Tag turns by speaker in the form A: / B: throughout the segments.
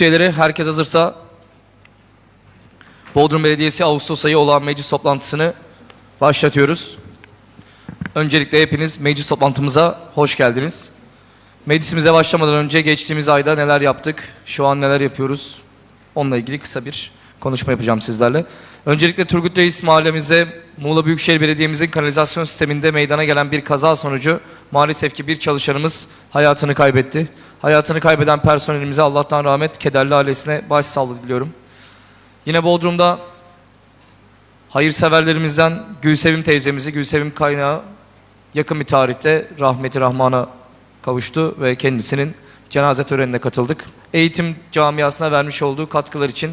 A: Meclis üyeleri herkes hazırsa Bodrum Belediyesi Ağustos ayı olan meclis toplantısını başlatıyoruz. Öncelikle hepiniz meclis toplantımıza hoş geldiniz. Meclisimize başlamadan önce geçtiğimiz ayda neler yaptık, şu an neler yapıyoruz onunla ilgili kısa bir konuşma yapacağım sizlerle. Öncelikle Turgut Reis mahallemize, Muğla Büyükşehir Belediye'mizin kanalizasyon sisteminde meydana gelen bir kaza sonucu maalesef ki bir çalışanımız hayatını kaybetti. Hayatını kaybeden personelimize Allah'tan rahmet, kederli ailesine başsağlığı diliyorum. Yine Bodrum'da hayırseverlerimizden Gülsevim teyzemizi, Gülsevim kaynağı yakın bir tarihte rahmeti rahmana kavuştu ve kendisinin cenaze törenine katıldık. Eğitim camiasına vermiş olduğu katkılar için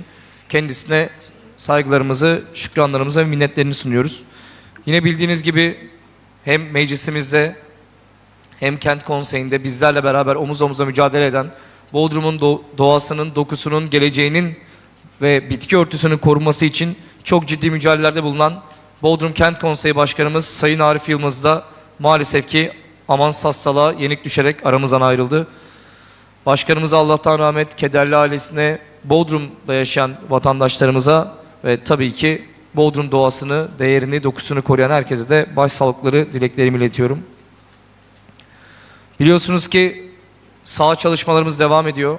A: kendisine saygılarımızı, şükranlarımızı ve minnetlerini sunuyoruz. Yine bildiğiniz gibi hem meclisimizde hem kent konseyinde bizlerle beraber omuz omuza mücadele eden Bodrum'un doğasının, dokusunun, geleceğinin ve bitki örtüsünün korunması için çok ciddi mücadelelerde bulunan Bodrum Kent Konseyi Başkanımız Sayın Arif Yılmaz da maalesef ki amansız hastalığa yenik düşerek aramızdan ayrıldı. Başkanımız Allah'tan rahmet, kederli ailesine, Bodrum'da yaşayan vatandaşlarımıza ve tabii ki Bodrum doğasını, değerini, dokusunu koruyan herkese de başsağlıkları dileklerimi iletiyorum. Biliyorsunuz ki sağ çalışmalarımız devam ediyor.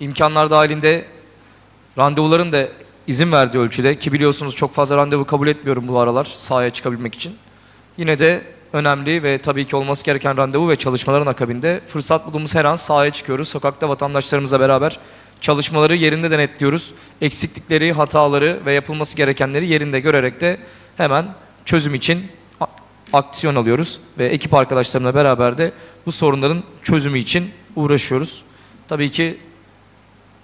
A: İmkanlar dahilinde randevuların da izin verdiği ölçüde ki biliyorsunuz çok fazla randevu kabul etmiyorum bu aralar sahaya çıkabilmek için. Yine de önemli ve tabii ki olması gereken randevu ve çalışmaların akabinde fırsat bulduğumuz her an sahaya çıkıyoruz. Sokakta vatandaşlarımızla beraber çalışmaları yerinde denetliyoruz. Eksiklikleri, hataları ve yapılması gerekenleri yerinde görerek de hemen çözüm için aksiyon alıyoruz ve ekip arkadaşlarımla beraber de bu sorunların çözümü için uğraşıyoruz. Tabii ki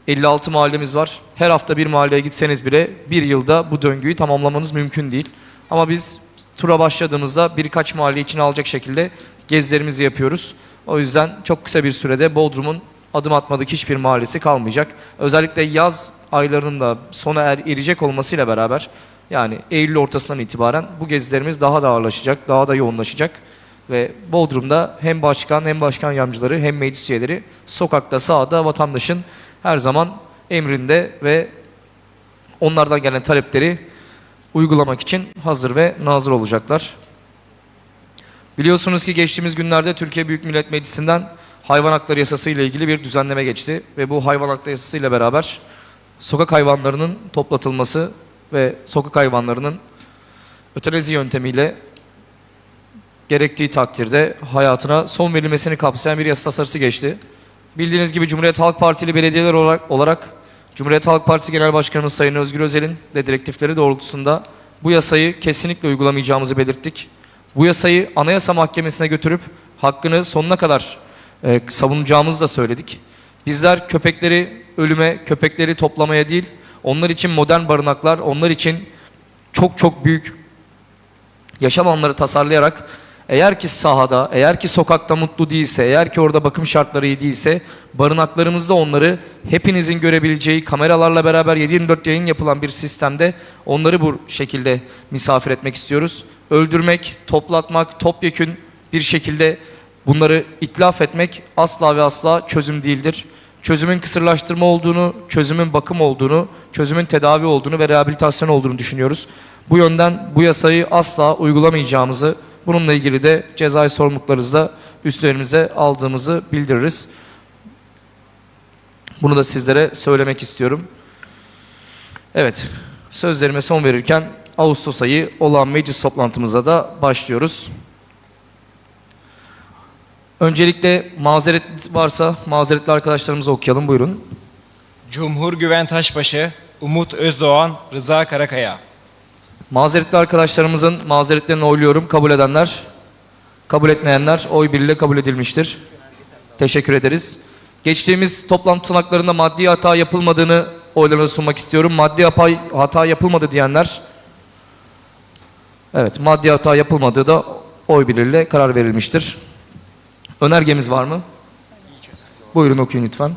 A: 56 mahallemiz var. Her hafta bir mahalleye gitseniz bile bir yılda bu döngüyü tamamlamanız mümkün değil. Ama biz tura başladığımızda birkaç mahalle için alacak şekilde gezilerimizi yapıyoruz. O yüzden çok kısa bir sürede Bodrum'un adım atmadık hiçbir mahallesi kalmayacak. Özellikle yaz aylarının da sona er, erecek olmasıyla beraber yani Eylül ortasından itibaren bu gezilerimiz daha da ağırlaşacak, daha da yoğunlaşacak. Ve Bodrum'da hem başkan hem başkan yardımcıları hem meclis üyeleri sokakta sağda vatandaşın her zaman emrinde ve onlardan gelen talepleri uygulamak için hazır ve nazır olacaklar. Biliyorsunuz ki geçtiğimiz günlerde Türkiye Büyük Millet Meclisi'nden hayvan hakları yasası ile ilgili bir düzenleme geçti ve bu hayvan hakları yasası ile beraber sokak hayvanlarının toplatılması ve sokak hayvanlarının ötenezi yöntemiyle gerektiği takdirde hayatına son verilmesini kapsayan bir yasa tasarısı geçti. Bildiğiniz gibi Cumhuriyet Halk Partili belediyeler olarak, olarak Cumhuriyet Halk Partisi Genel Başkanımız Sayın Özgür Özel'in de direktifleri doğrultusunda bu yasayı kesinlikle uygulamayacağımızı belirttik. Bu yasayı Anayasa Mahkemesi'ne götürüp hakkını sonuna kadar e, savunacağımızı da söyledik. Bizler köpekleri ölüme, köpekleri toplamaya değil, onlar için modern barınaklar, onlar için çok çok büyük yaşam alanları tasarlayarak eğer ki sahada, eğer ki sokakta mutlu değilse, eğer ki orada bakım şartları iyi değilse barınaklarımızda onları hepinizin görebileceği kameralarla beraber 7-24 yayın yapılan bir sistemde onları bu şekilde misafir etmek istiyoruz. Öldürmek, toplatmak, topyekün bir şekilde bunları itlaf etmek asla ve asla çözüm değildir çözümün kısırlaştırma olduğunu, çözümün bakım olduğunu, çözümün tedavi olduğunu ve rehabilitasyon olduğunu düşünüyoruz. Bu yönden bu yasayı asla uygulamayacağımızı, bununla ilgili de cezai sorumluluklarımızda üstlerimize aldığımızı bildiririz. Bunu da sizlere söylemek istiyorum. Evet, sözlerime son verirken Ağustos ayı olan meclis toplantımıza da başlıyoruz. Öncelikle mazeret varsa mazeretli arkadaşlarımıza okuyalım. Buyurun.
B: Cumhur Güven Taşbaşı, Umut Özdoğan, Rıza Karakaya.
A: Mazeretli arkadaşlarımızın mazeretlerini oyluyorum. Kabul edenler, kabul etmeyenler oy birliğiyle kabul edilmiştir. Teşekkür ederiz. Geçtiğimiz toplantı tutanaklarında maddi hata yapılmadığını oylarına sunmak istiyorum. Maddi hata yapılmadı diyenler, evet maddi hata yapılmadığı da oy birliğiyle karar verilmiştir. Önergemiz var mı? Buyurun okuyun lütfen.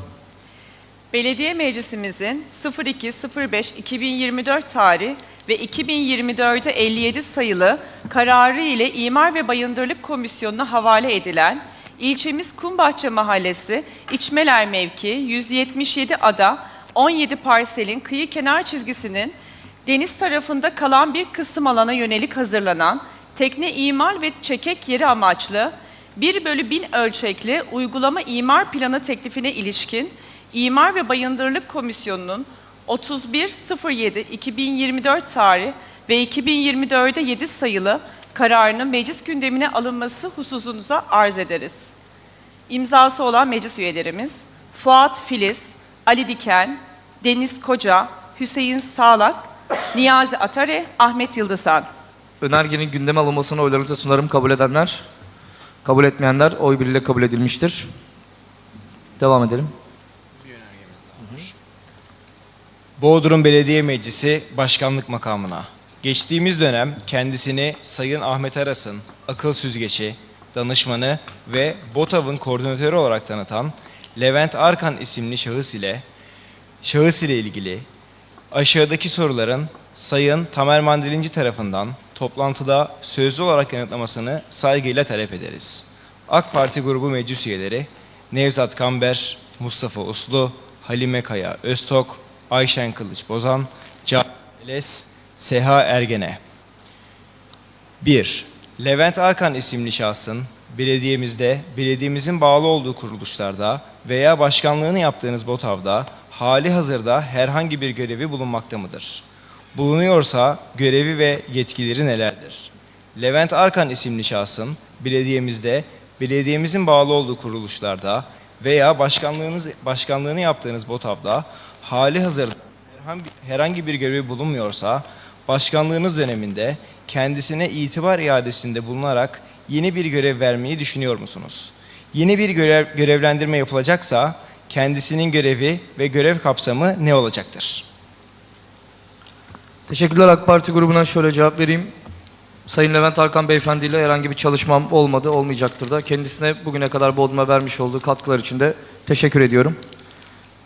C: Belediye Meclisimizin 02.05.2024 tarih ve 2024'e 57 sayılı kararı ile İmar ve Bayındırlık Komisyonu'na havale edilen ilçemiz Kumbahçe Mahallesi İçmeler Mevki 177 ada 17 parselin kıyı kenar çizgisinin deniz tarafında kalan bir kısım alana yönelik hazırlanan tekne imal ve çekek yeri amaçlı 1 bölü 1000 ölçekli uygulama imar planı teklifine ilişkin İmar ve Bayındırlık Komisyonu'nun 31.07.2024 tarih ve 2024'e 7 sayılı kararının meclis gündemine alınması hususunuza arz ederiz. İmzası olan meclis üyelerimiz Fuat Filiz, Ali Diken, Deniz Koca, Hüseyin Sağlak, Niyazi Atare, Ahmet Yıldızan.
A: Önergenin gündeme alınmasını oylarınıza sunarım. Kabul edenler? Kabul etmeyenler oy birliğiyle kabul edilmiştir. Devam edelim.
D: Bodrum Belediye Meclisi Başkanlık Makamına. Geçtiğimiz dönem kendisini Sayın Ahmet Aras'ın akıl süzgeci, danışmanı ve BOTAV'ın koordinatörü olarak tanıtan Levent Arkan isimli şahıs ile şahıs ile ilgili aşağıdaki soruların Sayın Tamer Mandilinci tarafından toplantıda sözlü olarak yanıtlamasını saygıyla talep ederiz. AK Parti grubu meclis üyeleri Nevzat Kamber, Mustafa Uslu, Halime Kaya Öztok, Ayşen Kılıç Bozan, Can Eles, Seha Ergene. 1. Levent Arkan isimli şahsın belediyemizde, belediyemizin bağlı olduğu kuruluşlarda veya başkanlığını yaptığınız BOTAV'da hali hazırda herhangi bir görevi bulunmakta mıdır? bulunuyorsa görevi ve yetkileri nelerdir? Levent Arkan isimli şahsın belediyemizde, belediyemizin bağlı olduğu kuruluşlarda veya başkanlığınız, başkanlığını yaptığınız BOTAV'da hali hazırda herhangi bir görevi bulunmuyorsa başkanlığınız döneminde kendisine itibar iadesinde bulunarak yeni bir görev vermeyi düşünüyor musunuz? Yeni bir görev, görevlendirme yapılacaksa kendisinin görevi ve görev kapsamı ne olacaktır?
A: Teşekkürler AK Parti grubuna şöyle cevap vereyim. Sayın Levent Arkan Beyefendi ile herhangi bir çalışmam olmadı, olmayacaktır da. Kendisine bugüne kadar Bodrum'a vermiş olduğu katkılar için de teşekkür ediyorum.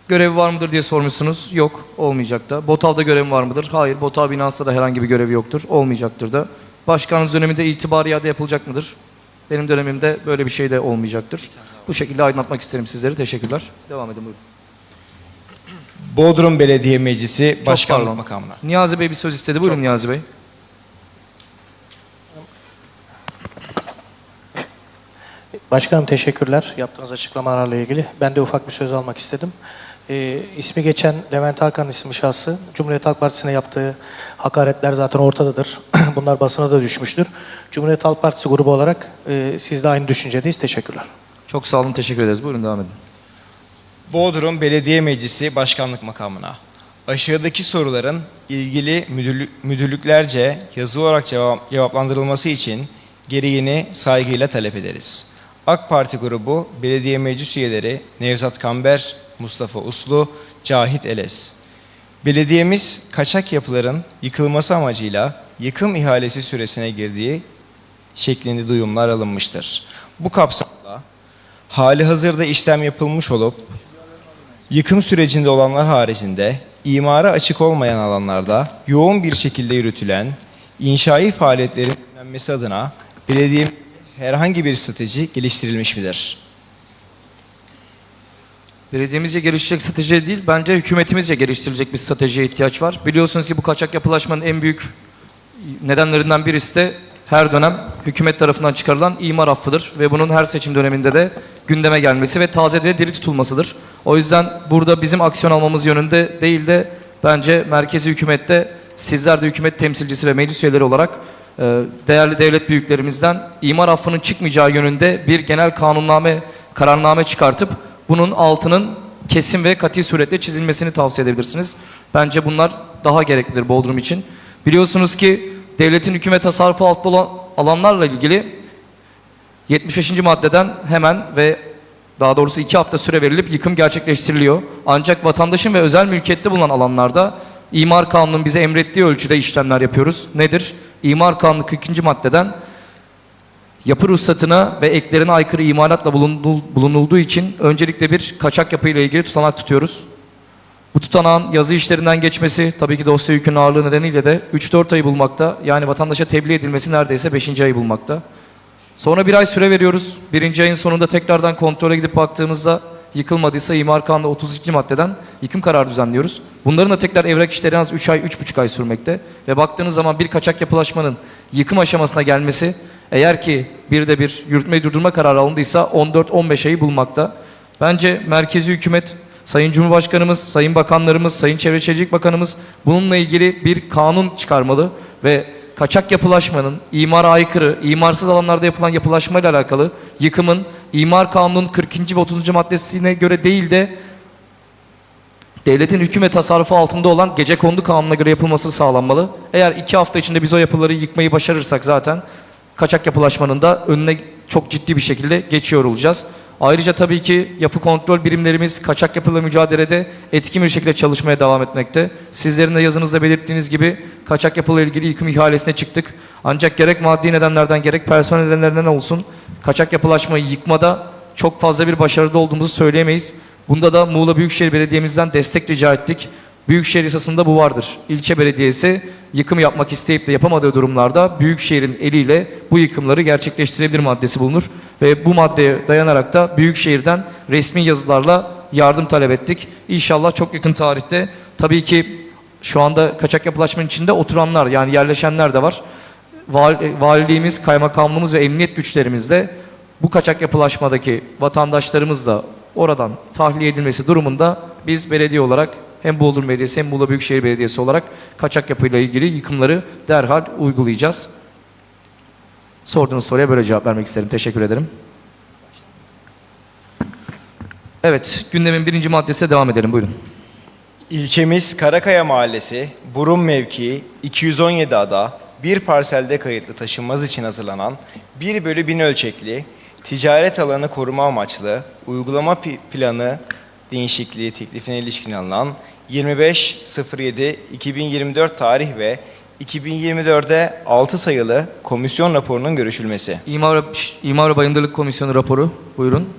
A: Görevi var mıdır diye sormuşsunuz. Yok, olmayacak da. Botav'da görevi var mıdır? Hayır, Botav binasında da herhangi bir görevi yoktur. Olmayacaktır da. Başkanınız döneminde itibar iade yapılacak mıdır? Benim dönemimde böyle bir şey de olmayacaktır. Bu şekilde aydınlatmak isterim sizleri. Teşekkürler. Devam edin buyurun.
D: Bodrum Belediye Meclisi Çok Başkanlık Makamına.
A: Niyazi Bey bir söz istedi. Buyurun Çok. Niyazi Bey.
E: Başkanım teşekkürler yaptığınız açıklamalarla ilgili. Ben de ufak bir söz almak istedim. Ee, ismi geçen Levent Hakan isimli şahsı Cumhuriyet Halk Partisi'ne yaptığı hakaretler zaten ortadadır. Bunlar basına da düşmüştür. Cumhuriyet Halk Partisi grubu olarak e, siz de aynı düşüncedeyiz. Teşekkürler.
A: Çok sağ olun, teşekkür ederiz. Buyurun devam edin.
D: Bodrum Belediye Meclisi Başkanlık Makamına. Aşağıdaki soruların ilgili müdürlüklerce yazılı olarak cevap, cevaplandırılması için gereğini saygıyla talep ederiz. AK Parti grubu belediye meclis üyeleri Nevzat Kamber, Mustafa Uslu, Cahit Eles. Belediyemiz kaçak yapıların yıkılması amacıyla yıkım ihalesi süresine girdiği şeklinde duyumlar alınmıştır. Bu kapsamda hali hazırda işlem yapılmış olup Yıkım sürecinde olanlar haricinde imara açık olmayan alanlarda yoğun bir şekilde yürütülen inşai faaliyetlerin önlenmesi adına belediye herhangi bir strateji geliştirilmiş midir?
A: Belediyemizce gelişecek strateji değil, bence hükümetimizce geliştirilecek bir stratejiye ihtiyaç var. Biliyorsunuz ki bu kaçak yapılaşmanın en büyük nedenlerinden birisi de her dönem hükümet tarafından çıkarılan imar affıdır ve bunun her seçim döneminde de gündeme gelmesi ve taze ve diri tutulmasıdır. O yüzden burada bizim aksiyon almamız yönünde değil de bence merkezi hükümette sizler de hükümet temsilcisi ve meclis üyeleri olarak e, değerli devlet büyüklerimizden imar affının çıkmayacağı yönünde bir genel kanunname, kararname çıkartıp bunun altının kesin ve kati suretle çizilmesini tavsiye edebilirsiniz. Bence bunlar daha gereklidir Bodrum için. Biliyorsunuz ki devletin hükümet tasarrufu altında olan alanlarla ilgili 75. maddeden hemen ve daha doğrusu iki hafta süre verilip yıkım gerçekleştiriliyor. Ancak vatandaşın ve özel mülkiyette bulunan alanlarda imar kanunun bize emrettiği ölçüde işlemler yapıyoruz. Nedir? İmar kanunu 42. maddeden yapı ruhsatına ve eklerine aykırı imalatla bulunulduğu için öncelikle bir kaçak yapıyla ilgili tutanak tutuyoruz. Bu tutanağın yazı işlerinden geçmesi tabii ki dosya yükünün ağırlığı nedeniyle de 3-4 ayı bulmakta. Yani vatandaşa tebliğ edilmesi neredeyse 5. ayı bulmakta. Sonra bir ay süre veriyoruz. Birinci ayın sonunda tekrardan kontrole gidip baktığımızda yıkılmadıysa imar kanunu 32. maddeden yıkım kararı düzenliyoruz. Bunların da tekrar evrak işleri en az 3 ay, 3,5 ay sürmekte. Ve baktığınız zaman bir kaçak yapılaşmanın yıkım aşamasına gelmesi eğer ki bir de bir yürütmeyi durdurma kararı alındıysa 14-15 ayı bulmakta. Bence merkezi hükümet, Sayın Cumhurbaşkanımız, Sayın Bakanlarımız, Sayın Çevre Şehircilik Bakanımız bununla ilgili bir kanun çıkarmalı ve kaçak yapılaşmanın, imar aykırı, imarsız alanlarda yapılan yapılaşmayla alakalı yıkımın imar kanunun 40. ve 30. maddesine göre değil de devletin hüküm ve tasarrufu altında olan gece kondu kanununa göre yapılması sağlanmalı. Eğer iki hafta içinde biz o yapıları yıkmayı başarırsak zaten kaçak yapılaşmanın da önüne çok ciddi bir şekilde geçiyor olacağız. Ayrıca tabii ki yapı kontrol birimlerimiz kaçak yapıyla mücadelede etkin bir şekilde çalışmaya devam etmekte. Sizlerin de yazınızda belirttiğiniz gibi kaçak yapıyla ilgili yıkım ihalesine çıktık. Ancak gerek maddi nedenlerden gerek personel nedenlerinden olsun kaçak yapılaşmayı yıkmada çok fazla bir başarıda olduğumuzu söyleyemeyiz. Bunda da Muğla Büyükşehir Belediye'mizden destek rica ettik. Büyükşehir yasasında bu vardır. İlçe belediyesi yıkım yapmak isteyip de yapamadığı durumlarda büyükşehirin eliyle bu yıkımları gerçekleştirebilir maddesi bulunur. Ve bu maddeye dayanarak da büyükşehirden resmi yazılarla yardım talep ettik. İnşallah çok yakın tarihte tabii ki şu anda kaçak yapılaşmanın içinde oturanlar yani yerleşenler de var. Val, e, valiliğimiz, kaymakamlığımız ve emniyet güçlerimizle bu kaçak yapılaşmadaki vatandaşlarımız da oradan tahliye edilmesi durumunda biz belediye olarak hem Bodrum Belediyesi hem Muğla Büyükşehir Belediyesi olarak kaçak yapıyla ilgili yıkımları derhal uygulayacağız. Sorduğunuz soruya böyle cevap vermek isterim. Teşekkür ederim. Evet, gündemin birinci maddesine devam edelim. Buyurun.
F: İlçemiz Karakaya Mahallesi, Burun mevkii 217 ada, bir parselde kayıtlı taşınmaz için hazırlanan 1 bölü 1000 ölçekli ticaret alanı koruma amaçlı uygulama planı değişikliği teklifine ilişkin alınan 25.07.2024 tarih ve 2024'de 6 sayılı komisyon raporunun görüşülmesi.
A: İmar, İmar Bayındırlık Komisyonu raporu buyurun.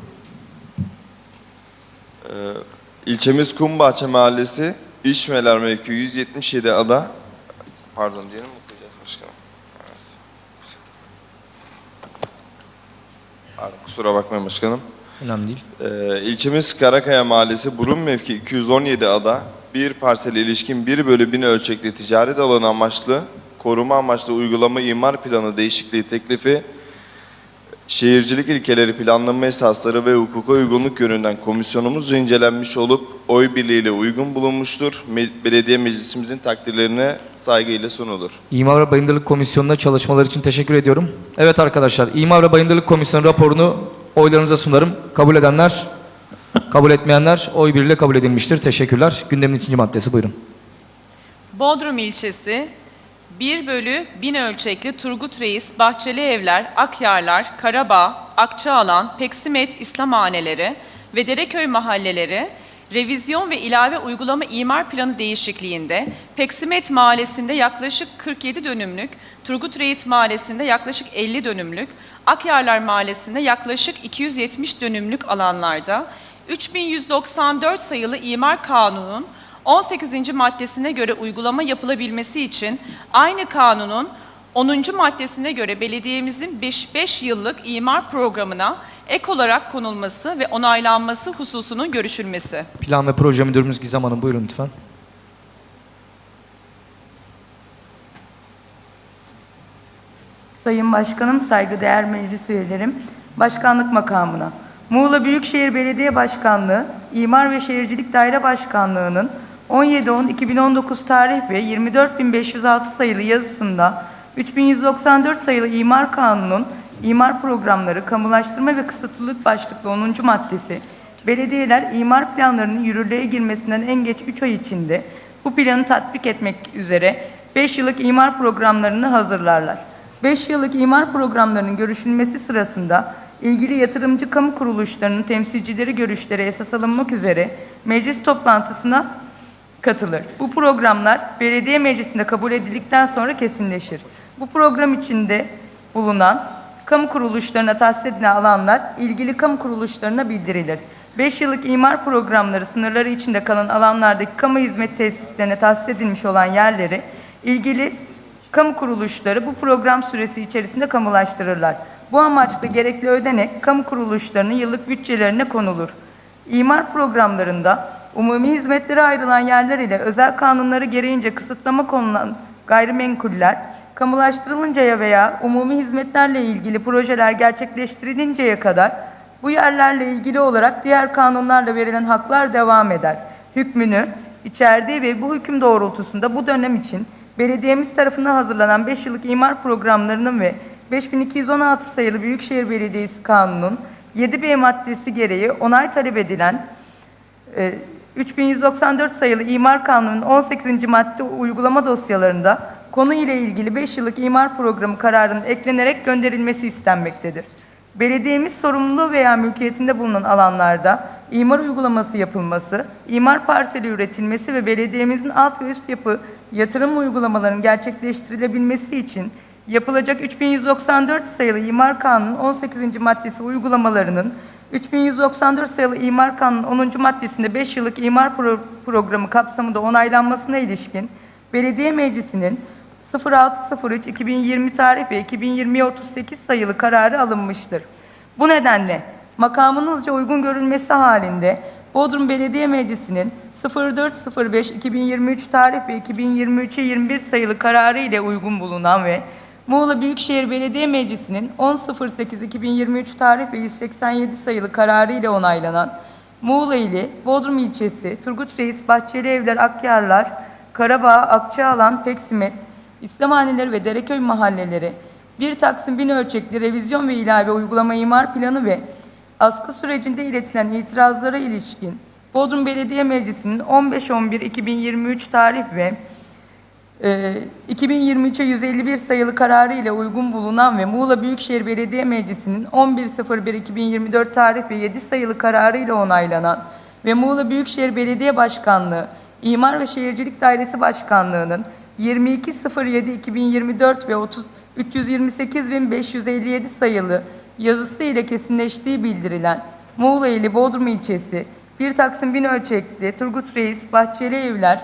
G: Ee, ilçemiz Kumbahçe Mahallesi İşmeler Mevki 177 ada pardon diyelim okuyacağız başkanım. Evet. Pardon, kusura bakmayın başkanım. Önemli değil. Ee, ilçemiz Karakaya Mahallesi Burun Mevki 217 ada bir parsel ilişkin bir bölü bin ölçekli ticaret alanı amaçlı koruma amaçlı uygulama imar planı değişikliği teklifi şehircilik ilkeleri planlama esasları ve hukuka uygunluk yönünden komisyonumuz incelenmiş olup oy birliğiyle uygun bulunmuştur. Me belediye meclisimizin takdirlerine saygıyla sunulur.
A: İmar ve Bayındırlık Komisyonu'na çalışmalar için teşekkür ediyorum. Evet arkadaşlar, İmar ve Bayındırlık Komisyonu raporunu Oylarınıza sunarım. Kabul edenler, kabul etmeyenler oy birliğiyle kabul edilmiştir. Teşekkürler. Gündemin ikinci maddesi buyurun.
H: Bodrum ilçesi 1 bölü 1000 ölçekli Turgut Reis, Bahçeli Evler, Akyarlar, Karabağ, Akçaalan, Peksimet İslamhaneleri ve Dereköy mahalleleri revizyon ve ilave uygulama imar planı değişikliğinde Peksimet Mahallesi'nde yaklaşık 47 dönümlük, Turgut Reis Mahallesi'nde yaklaşık 50 dönümlük, Akyarlar Mahallesi'nde yaklaşık 270 dönümlük alanlarda 3194 sayılı İmar Kanunun 18. maddesine göre uygulama yapılabilmesi için aynı kanunun 10. maddesine göre belediyemizin 5, 5 yıllık imar programına ek olarak konulması ve onaylanması hususunun görüşülmesi.
A: Plan ve Proje Müdürümüz Gizem Hanım buyurun lütfen.
I: Sayın Başkanım, saygıdeğer meclis üyelerim, başkanlık makamına. Muğla Büyükşehir Belediye Başkanlığı, İmar ve Şehircilik Daire Başkanlığı'nın 17.10.2019 tarih ve 24.506 sayılı yazısında 3194 sayılı İmar Kanunu'nun İmar programları, kamulaştırma ve kısıtlılık başlıklı 10. maddesi, belediyeler imar planlarının yürürlüğe girmesinden en geç 3 ay içinde bu planı tatbik etmek üzere 5 yıllık imar programlarını hazırlarlar. 5 yıllık imar programlarının görüşülmesi sırasında ilgili yatırımcı kamu kuruluşlarının temsilcileri görüşleri esas alınmak üzere meclis toplantısına katılır. Bu programlar belediye meclisinde kabul edildikten sonra kesinleşir. Bu program içinde bulunan kamu kuruluşlarına tahsis edilen alanlar ilgili kamu kuruluşlarına bildirilir. 5 yıllık imar programları sınırları içinde kalan alanlardaki kamu hizmet tesislerine tahsis edilmiş olan yerleri ilgili kamu kuruluşları bu program süresi içerisinde kamulaştırırlar. Bu amaçla gerekli ödenek kamu kuruluşlarının yıllık bütçelerine konulur. İmar programlarında umumi hizmetlere ayrılan yerler ile özel kanunları gereğince kısıtlama konulan gayrimenkuller, kamulaştırılıncaya veya umumi hizmetlerle ilgili projeler gerçekleştirilinceye kadar bu yerlerle ilgili olarak diğer kanunlarla verilen haklar devam eder. Hükmünü içerdiği ve bu hüküm doğrultusunda bu dönem için belediyemiz tarafından hazırlanan 5 yıllık imar programlarının ve 5216 sayılı Büyükşehir Belediyesi Kanunu'nun 7B maddesi gereği onay talep edilen e, 3194 sayılı İmar Kanunun 18. madde uygulama dosyalarında konu ile ilgili 5 yıllık imar programı kararının eklenerek gönderilmesi istenmektedir. Belediyemiz sorumluluğu veya mülkiyetinde bulunan alanlarda imar uygulaması yapılması, imar parseli üretilmesi ve belediyemizin alt ve üst yapı yatırım uygulamalarının gerçekleştirilebilmesi için yapılacak 3194 sayılı İmar Kanunun 18. maddesi uygulamalarının 3194 sayılı İmar Kanunu 10. maddesinde 5 yıllık imar pro programı kapsamında onaylanmasına ilişkin Belediye Meclisi'nin 06.03.2020 tarih ve 2020 38 sayılı kararı alınmıştır. Bu nedenle makamınızca uygun görülmesi halinde Bodrum Belediye Meclisi'nin 04.05.2023 tarih ve 2023'e 21 sayılı kararı ile uygun bulunan ve Muğla Büyükşehir Belediye Meclisi'nin 10.08.2023 tarih ve 187 sayılı kararı ile onaylanan Muğla ili Bodrum ilçesi Turgut Reis Bahçeli Evler Akyarlar, Karabağ, Akçaalan, Peksimet, İslamhaneleri ve Dereköy mahalleleri bir Taksim bin ölçekli revizyon ve ilave uygulama imar planı ve askı sürecinde iletilen itirazlara ilişkin Bodrum Belediye Meclisi'nin 15.11.2023 tarih ve 2023'e ee, 151 sayılı kararı ile uygun bulunan ve Muğla Büyükşehir Belediye Meclisi'nin 11.01.2024 tarih ve 7 sayılı kararı ile onaylanan ve Muğla Büyükşehir Belediye Başkanlığı İmar ve Şehircilik Dairesi Başkanlığı'nın 22.07.2024 ve 328.557 sayılı yazısı ile kesinleştiği bildirilen Muğla ili Bodrum ilçesi 1 Taksim 1000 ölçekli Turgut Reis Bahçeli Evler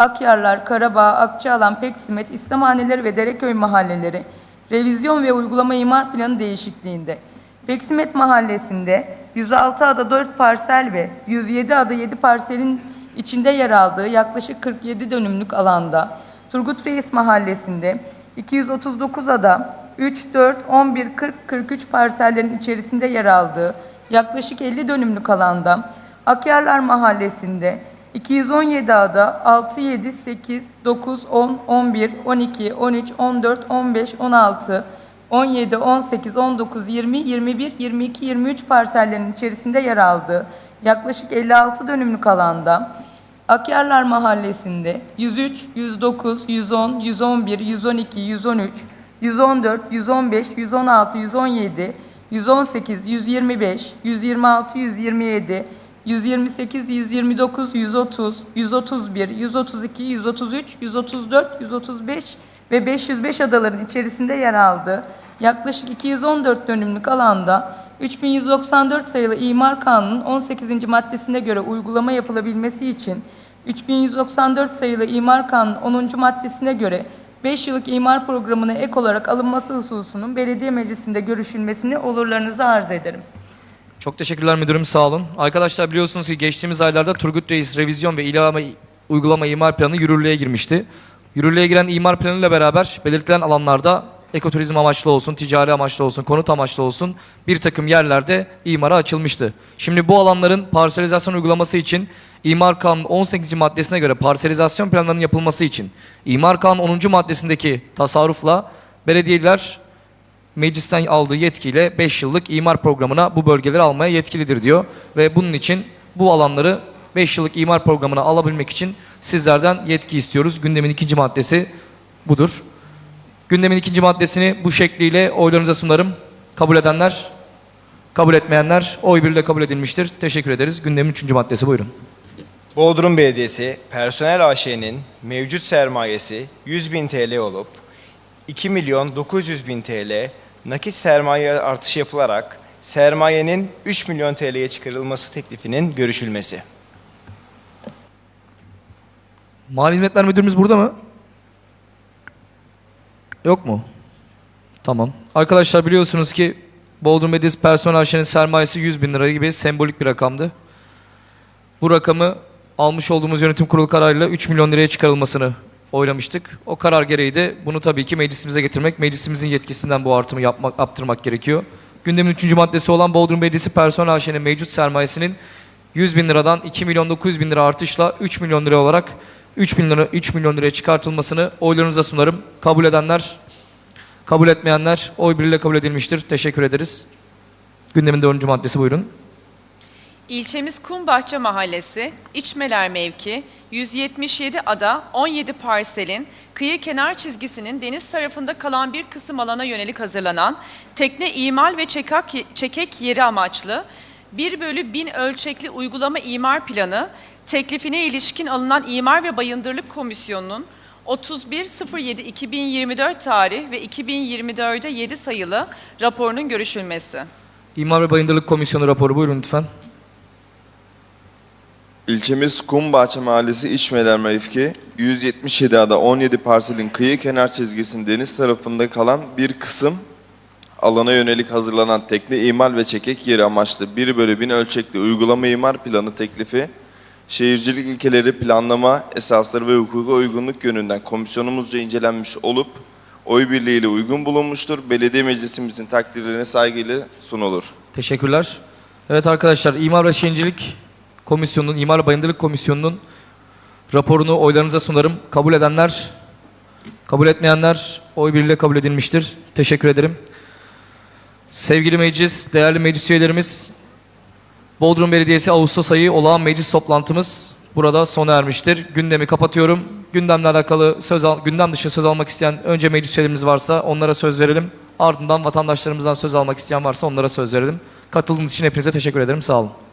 I: Akyarlar, Karabağ, Akçaalan, Peksimet, İslamhaneleri ve Dereköy mahalleleri revizyon ve uygulama imar planı değişikliğinde Peksimet mahallesinde 106 ada 4 parsel ve 107 ada 7 parselin içinde yer aldığı yaklaşık 47 dönümlük alanda Turgut Reis mahallesinde 239 ada 3, 4, 11, 40, 43 parsellerin içerisinde yer aldığı yaklaşık 50 dönümlük alanda Akyarlar mahallesinde 217 ada 6, 7, 8, 9, 10, 11, 12, 13, 14, 15, 16, 17, 18, 19, 20, 21, 22, 23 parsellerin içerisinde yer aldı. yaklaşık 56 dönümlük alanda Akyarlar Mahallesi'nde 103, 109, 110, 111, 112, 113, 114, 115, 116, 117, 118, 125, 126, 127, 128, 129, 130, 131, 132, 133, 134, 135 ve 505 adaların içerisinde yer aldı. Yaklaşık 214 dönümlük alanda 3194 sayılı İmar Kanunun 18. maddesine göre uygulama yapılabilmesi için 3194 sayılı İmar Kanunun 10. maddesine göre 5 yıllık imar programına ek olarak alınması hususunun belediye meclisinde görüşülmesini olurlarınızı arz ederim.
A: Çok teşekkürler müdürüm sağ olun. Arkadaşlar biliyorsunuz ki geçtiğimiz aylarda Turgut Reis revizyon ve ilave uygulama imar planı yürürlüğe girmişti. Yürürlüğe giren imar planıyla beraber belirtilen alanlarda ekoturizm amaçlı olsun, ticari amaçlı olsun, konut amaçlı olsun bir takım yerlerde imara açılmıştı. Şimdi bu alanların parselizasyon uygulaması için İmar Kanunu 18. maddesine göre parselizasyon planlarının yapılması için İmar Kanunu 10. maddesindeki tasarrufla belediyeler meclisten aldığı yetkiyle 5 yıllık imar programına bu bölgeleri almaya yetkilidir diyor. Ve bunun için bu alanları 5 yıllık imar programına alabilmek için sizlerden yetki istiyoruz. Gündemin ikinci maddesi budur. Gündemin ikinci maddesini bu şekliyle oylarınıza sunarım. Kabul edenler, kabul etmeyenler oy birliğiyle kabul edilmiştir. Teşekkür ederiz. Gündemin üçüncü maddesi buyurun.
B: Bodrum Belediyesi Personel AŞ'nin mevcut sermayesi 100 bin TL olup 2 milyon 900 bin TL nakit sermaye artışı yapılarak sermayenin 3 milyon TL'ye çıkarılması teklifinin görüşülmesi.
A: Mali Hizmetler Müdürümüz burada mı? Yok mu? Tamam. Arkadaşlar biliyorsunuz ki Bodrum Medis personel harçlarının sermayesi 100 bin lira gibi sembolik bir rakamdı. Bu rakamı almış olduğumuz yönetim kurulu kararıyla 3 milyon liraya çıkarılmasını oylamıştık. O karar gereği de bunu tabii ki meclisimize getirmek, meclisimizin yetkisinden bu artımı yapmak, yaptırmak gerekiyor. Gündemin üçüncü maddesi olan Bodrum Belediyesi Personel AŞ'nin mevcut sermayesinin 100 bin liradan 2 milyon 900 bin lira artışla 3 milyon lira olarak 3 milyon, lira, 3 milyon liraya çıkartılmasını oylarınıza sunarım. Kabul edenler, kabul etmeyenler oy birliğiyle kabul edilmiştir. Teşekkür ederiz. Gündemin dördüncü maddesi buyurun.
C: İlçemiz Kumbahçe Mahallesi, İçmeler mevki, 177 ada, 17 parselin kıyı kenar çizgisinin deniz tarafında kalan bir kısım alana yönelik hazırlanan tekne imal ve çekak, çekek yeri amaçlı 1 bölü 1000 ölçekli uygulama imar planı teklifine ilişkin alınan imar ve Bayındırlık Komisyonu'nun 31.07.2024 tarih ve 2024'de 7 sayılı raporunun görüşülmesi.
A: İmar ve Bayındırlık Komisyonu raporu buyurun lütfen.
G: İlçemiz Kumbahçe Mahallesi İçmeler Mevki 177 ada 17 parselin kıyı kenar çizgisinin deniz tarafında kalan bir kısım alana yönelik hazırlanan tekne imal ve çekek yeri amaçlı 1 bölü 1000 ölçekli uygulama imar planı teklifi şehircilik ilkeleri planlama esasları ve hukuka uygunluk yönünden komisyonumuzca incelenmiş olup oy birliğiyle uygun bulunmuştur. Belediye meclisimizin takdirlerine saygıyla sunulur.
A: Teşekkürler. Evet arkadaşlar imar ve şehircilik Komisyonu'nun, İmar Bayındırlık Komisyonu'nun raporunu oylarınıza sunarım. Kabul edenler, kabul etmeyenler oy birliğiyle kabul edilmiştir. Teşekkür ederim. Sevgili meclis, değerli meclis üyelerimiz, Bodrum Belediyesi Ağustos ayı olağan meclis toplantımız burada sona ermiştir. Gündemi kapatıyorum. Gündemle alakalı söz al, gündem dışı söz almak isteyen önce meclis üyelerimiz varsa onlara söz verelim. Ardından vatandaşlarımızdan söz almak isteyen varsa onlara söz verelim. Katıldığınız için hepinize teşekkür ederim. Sağ olun.